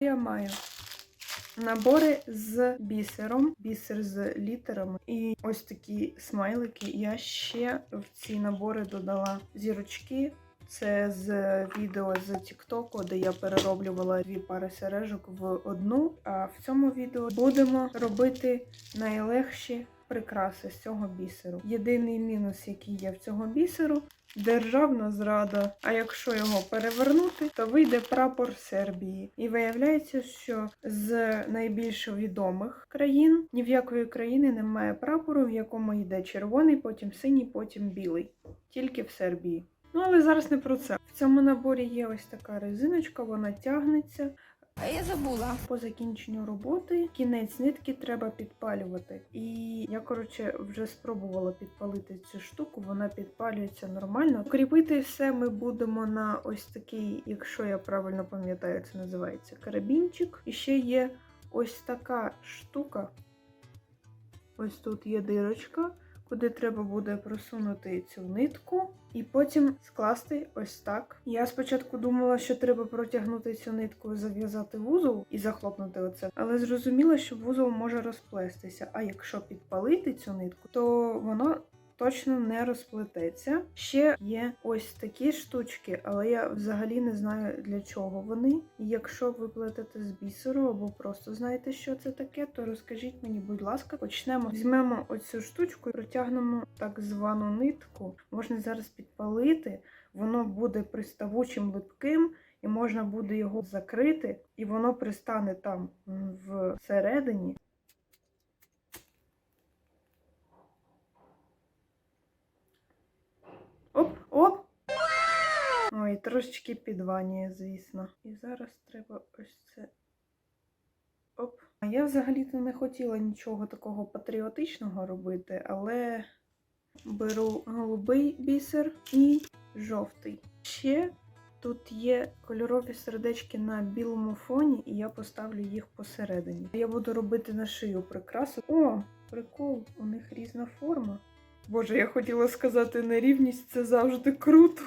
Я маю набори з бісером, бісер з літерами і ось такі смайлики. Я ще в ці набори додала зірочки. Це з відео з Тіктоку, де я перероблювала дві пари сережок в одну. А в цьому відео будемо робити найлегші прикраси з цього бісеру. Єдиний мінус, який є в цього бісеру, державна зрада. А якщо його перевернути, то вийде прапор Сербії. І виявляється, що з найбільш відомих країн ні в якої країни немає прапору, в якому йде червоний, потім синій, потім білий. Тільки в Сербії. Ну, але зараз не про це. В цьому наборі є ось така резиночка, вона тягнеться. А я забула. По закінченню роботи кінець нитки треба підпалювати. І я, коротше, вже спробувала підпалити цю штуку, вона підпалюється нормально. Кріпити все ми будемо на ось такий, якщо я правильно пам'ятаю, це називається карабінчик. І ще є ось така штука. Ось тут є дирочка, куди треба буде просунути цю нитку. І потім скласти ось так. Я спочатку думала, що треба протягнути цю нитку, зав'язати вузол і захлопнути оце, але зрозуміла, що вузол може розплестися. А якщо підпалити цю нитку, то воно точно не розплететься. Ще є ось такі штучки, але я взагалі не знаю для чого вони. Якщо ви плетете з бісеру або просто знаєте, що це таке, то розкажіть мені, будь ласка, почнемо. Візьмемо оцю штучку і протягнемо так звану нитку. Можна зараз підпалити, воно буде приставучим липким. І можна буде його закрити, і воно пристане там всередині. Оп. Ой, трошечки підванює, звісно. І зараз треба ось це. Оп. А я взагалі-то не хотіла нічого такого патріотичного робити, але беру голубий бісер і жовтий. Ще тут є кольорові сердечки на білому фоні, і я поставлю їх посередині. Я буду робити на шию прикрасу. О, прикол, у них різна форма. Боже, я хотіла сказати, нерівність це завжди круто.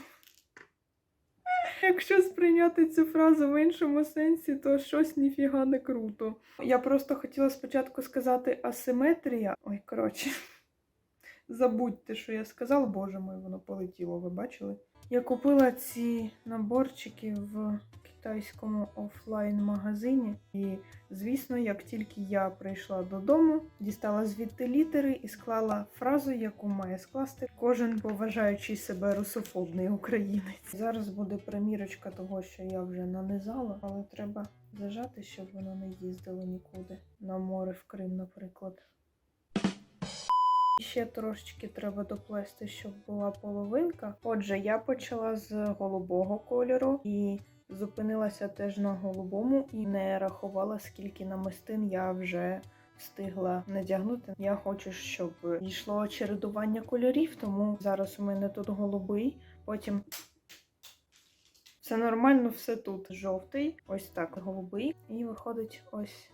Якщо сприйняти цю фразу в іншому сенсі, то щось ніфіга не круто. Я просто хотіла спочатку сказати асиметрія. Ой, коротше. Забудьте, що я сказала, боже мой, воно полетіло, ви бачили? Я купила ці наборчики в китайському офлайн-магазині. І, звісно, як тільки я прийшла додому, дістала звідти літери і склала фразу, яку має скласти кожен поважаючий себе русофобний українець. Зараз буде примірочка того, що я вже нанизала, але треба зажати, щоб воно не їздило нікуди. На море в Крим, наприклад. Ще трошечки треба доплести, щоб була половинка. Отже, я почала з голубого кольору і зупинилася теж на голубому і не рахувала, скільки намистин я вже встигла надягнути. Я хочу, щоб йшло чередування кольорів, тому зараз у мене тут голубий, потім. Все нормально, все тут. Жовтий, ось так, голубий. І виходить ось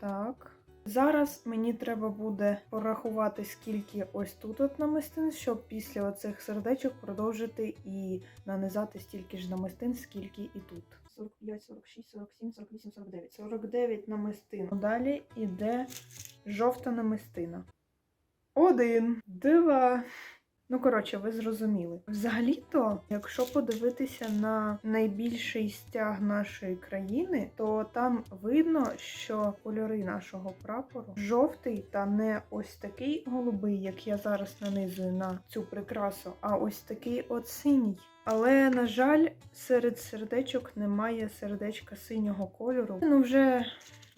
так. Зараз мені треба буде порахувати, скільки ось тут от намистин, щоб після оцих сердечок продовжити і нанизати стільки ж намистин, скільки і тут. 45, 46, 47, 48, 49. 49 намистин. Далі йде жовта намистина. Один, два. Ну, коротше, ви зрозуміли. Взагалі-то, якщо подивитися на найбільший стяг нашої країни, то там видно, що кольори нашого прапору жовтий та не ось такий голубий, як я зараз нанизую на цю прикрасу, а ось такий от синій. Але, на жаль, серед сердечок немає сердечка синього кольору. Ну, вже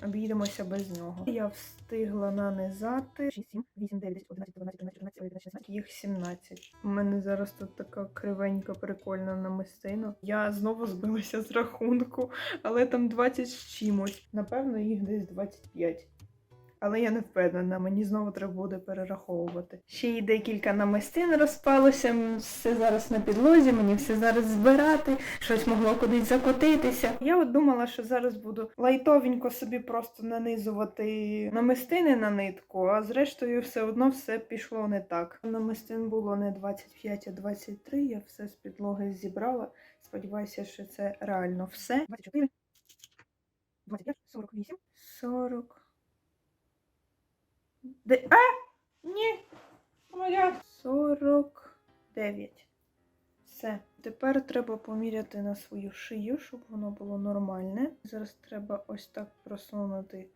обійдемося без нього. Я встигла нанизати 6, 7, 8, 9, 10, 11, 12, 13, 14, 15, 16, їх 17. У мене зараз тут така кривенька, прикольна намистина. Я знову збилася з рахунку, але там 20 з чимось. Напевно, їх десь 25. Але я не впевнена, мені знову треба буде перераховувати. Ще й декілька намистин розпалося, все зараз на підлозі, мені все зараз збирати, щось могло кудись закотитися. Я от думала, що зараз буду лайтовенько собі просто нанизувати намистини на нитку, а зрештою все одно все пішло не так. Намистин було не 25, а 23, я все з підлоги зібрала. Сподіваюся, що це реально все. 24. 25, 48, 40. Де... А! Ні! Моя! 49. Все. Тепер треба поміряти на свою шию, щоб воно було нормальне. Зараз треба ось так просунути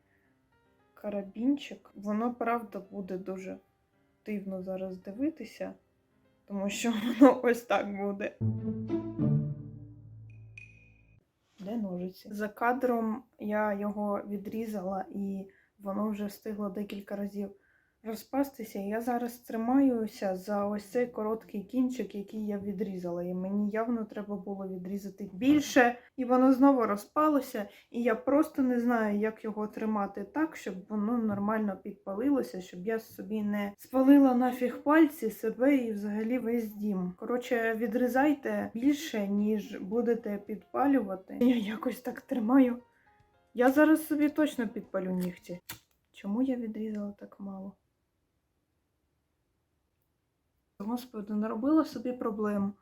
карабінчик. Воно, правда, буде дуже дивно зараз дивитися, тому що воно ось так буде. Де ножиці? За кадром я його відрізала і воно вже встигло декілька разів розпастися. Я зараз тримаюся за ось цей короткий кінчик, який я відрізала. І мені явно треба було відрізати більше, і воно знову розпалося. І я просто не знаю, як його тримати так, щоб воно нормально підпалилося, щоб я собі не спалила нафіг пальці, себе і взагалі весь дім. Коротше, відрізайте більше, ніж будете підпалювати. Я якось так тримаю. Я зараз собі точно підпалю нігті. Чому я відрізала так мало? Господи, наробила собі проблем.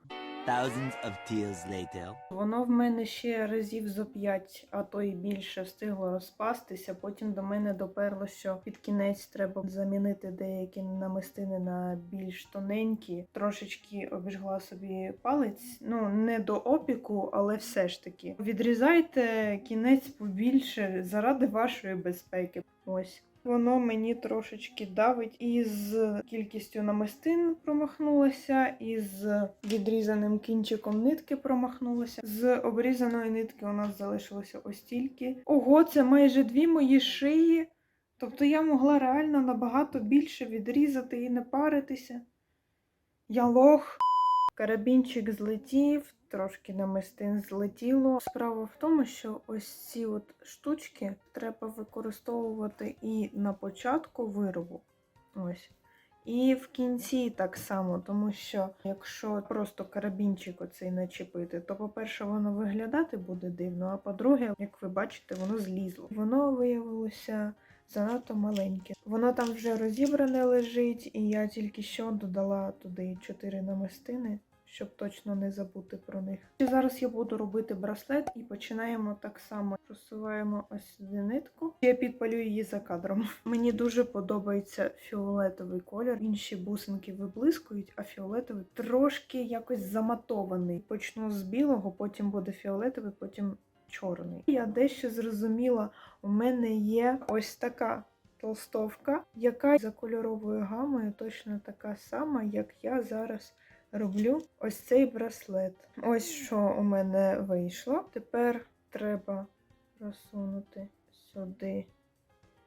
Thousands of tears later. Воно в мене ще разів зо п'ять, а то і більше встигло розпастися. Потім до мене доперло, що під кінець треба замінити деякі намистини на більш тоненькі. Трошечки обіжгла собі палець. Ну, не до опіку, але все ж таки. Відрізайте кінець побільше заради вашої безпеки. Ось. Воно мені трошечки давить і з кількістю намистин промахнулася, і з відрізаним кінчиком нитки промахнулася. З обрізаної нитки у нас залишилося ось тільки. Ого, це майже дві мої шиї. Тобто я могла реально набагато більше відрізати і не паритися. Я лох. Карабінчик злетів, трошки намистин злетіло. Справа в тому, що ось ці от штучки треба використовувати і на початку виробу. Ось. І в кінці так само, тому що якщо просто карабінчик оцей начепити, то, по-перше, воно виглядати буде дивно, а по-друге, як ви бачите, воно злізло. Воно виявилося занадто маленьке. Воно там вже розібране лежить, і я тільки що додала туди 4 намистини, щоб точно не забути про них. І зараз я буду робити браслет і починаємо так само. Просуваємо ось сюди нитку. Я підпалю її за кадром. Мені дуже подобається фіолетовий колір. Інші бусинки виблискують, а фіолетовий трошки якось заматований. Почну з білого, потім буде фіолетовий, потім чорний. Я дещо зрозуміла, у мене є ось така толстовка, яка за кольоровою гамою точно така сама, як я зараз роблю ось цей браслет. Ось що у мене вийшло. Тепер треба просунути сюди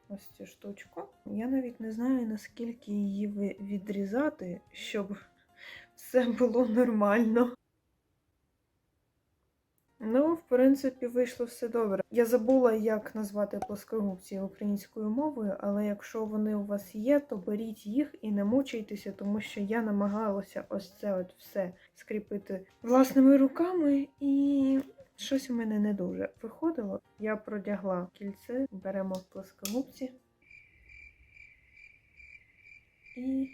ось цю штучку. Я навіть не знаю, наскільки її відрізати, щоб все було нормально. Ну, в принципі, вийшло все добре. Я забула, як назвати плоскогубці українською мовою, але якщо вони у вас є, то беріть їх і не мучайтеся, тому що я намагалася ось це от все скріпити власними руками, і щось у мене не дуже виходило. Я продягла кільце, беремо плоскогубці і.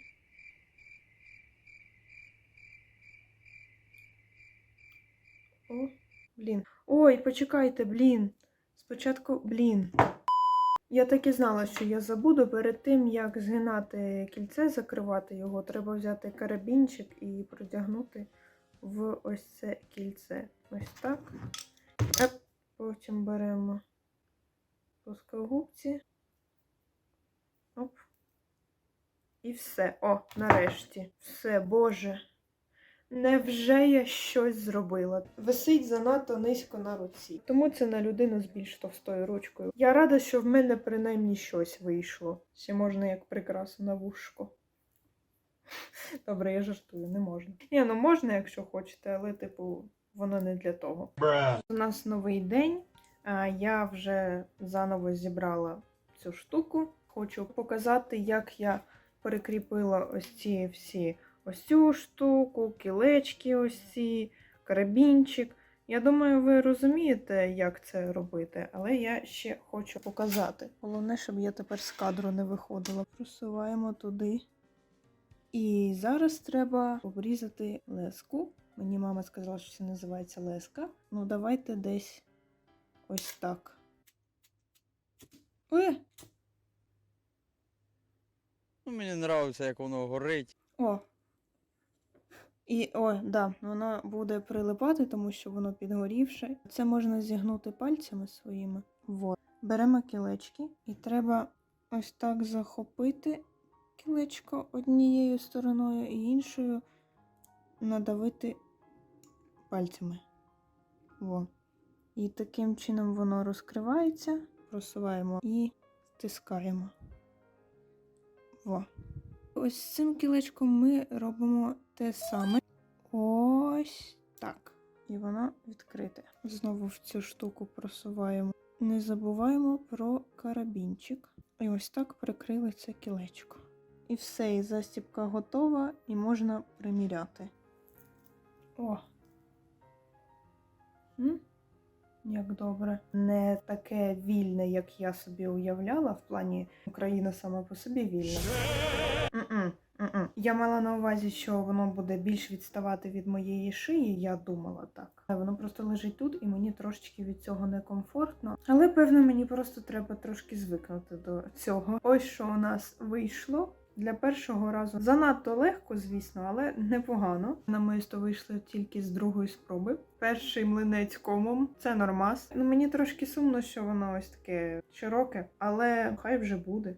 О, блін. Ой, почекайте, блін. Спочатку, блін. Я так і знала, що я забуду. Перед тим, як згинати кільце, закривати його, треба взяти карабінчик і продягнути в ось це кільце. Ось так. Еп. Потім беремо плоскогубці. Оп. І все. О, нарешті. Все, Боже. Невже я щось зробила? Висить занадто низько на руці. Тому це на людину з більш товстою ручкою. Я рада, що в мене принаймні щось вийшло. Ще можна як прикрасу на вушко. Добре, я жартую, не можна. Ні, ну можна, якщо хочете, але, типу, воно не для того. У нас новий день. Я вже заново зібрала цю штуку. Хочу показати, як я перекріпила ось ці всі ось цю штуку, кілечки ось ці, карабінчик. Я думаю, ви розумієте, як це робити, але я ще хочу показати. Головне, щоб я тепер з кадру не виходила. Просуваємо туди. І зараз треба обрізати леску. Мені мама сказала, що це називається леска. Ну, давайте десь ось так. Е, Ну, мені подобається, як воно горить. О. І о, да, воно буде прилипати, тому що воно підгорівше. Це можна зігнути пальцями своїми. Вот. Беремо кілечки і треба ось так захопити кілечко однією стороною і іншою надавити пальцями. Во. І таким чином воно розкривається, просуваємо і стискаємо. Во. Ось цим кілечком ми робимо те саме. Ось так. І воно відкрите. Знову в цю штуку просуваємо. Не забуваємо про карабінчик. І ось так прикрили це кілечко. І все, і застібка готова, і можна приміряти. О. М? Як добре. Не таке вільне, як я собі уявляла, в плані Україна сама по собі вільна. М-м, м-м. Я мала на увазі, що воно буде більш відставати від моєї шиї, я думала так. Воно просто лежить тут, і мені трошечки від цього некомфортно. Але певно, мені просто треба трошки звикнути до цього. Ось що у нас вийшло. Для першого разу занадто легко, звісно, але непогано. На мисто вийшло тільки з другої спроби. Перший млинець комом це нормас. Ну мені трошки сумно, що воно ось таке широке, але хай вже буде.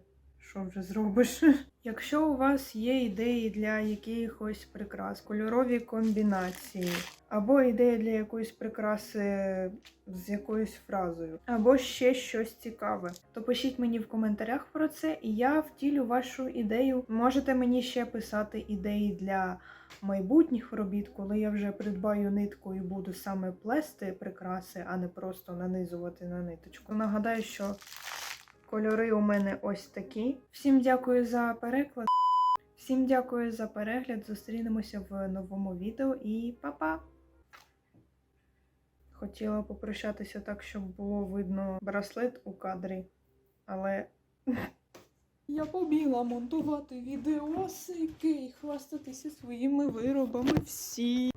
Що вже зробиш? Якщо у вас є ідеї для якихось прикрас, кольорові комбінації, або ідея для якоїсь прикраси з якоюсь фразою, або ще щось цікаве, то пишіть мені в коментарях про це, і я втілю вашу ідею. Можете мені ще писати ідеї для майбутніх робіт, коли я вже придбаю нитку і буду саме плести прикраси, а не просто нанизувати на ниточку. Нагадаю, що Кольори у мене ось такі. Всім дякую за переклад. Всім дякую за перегляд. Зустрінемося в новому відео і па-па! Хотіла попрощатися так, щоб було видно браслет у кадрі, але. Я побігла монтувати відеосики і хвастатися своїми виробами всі.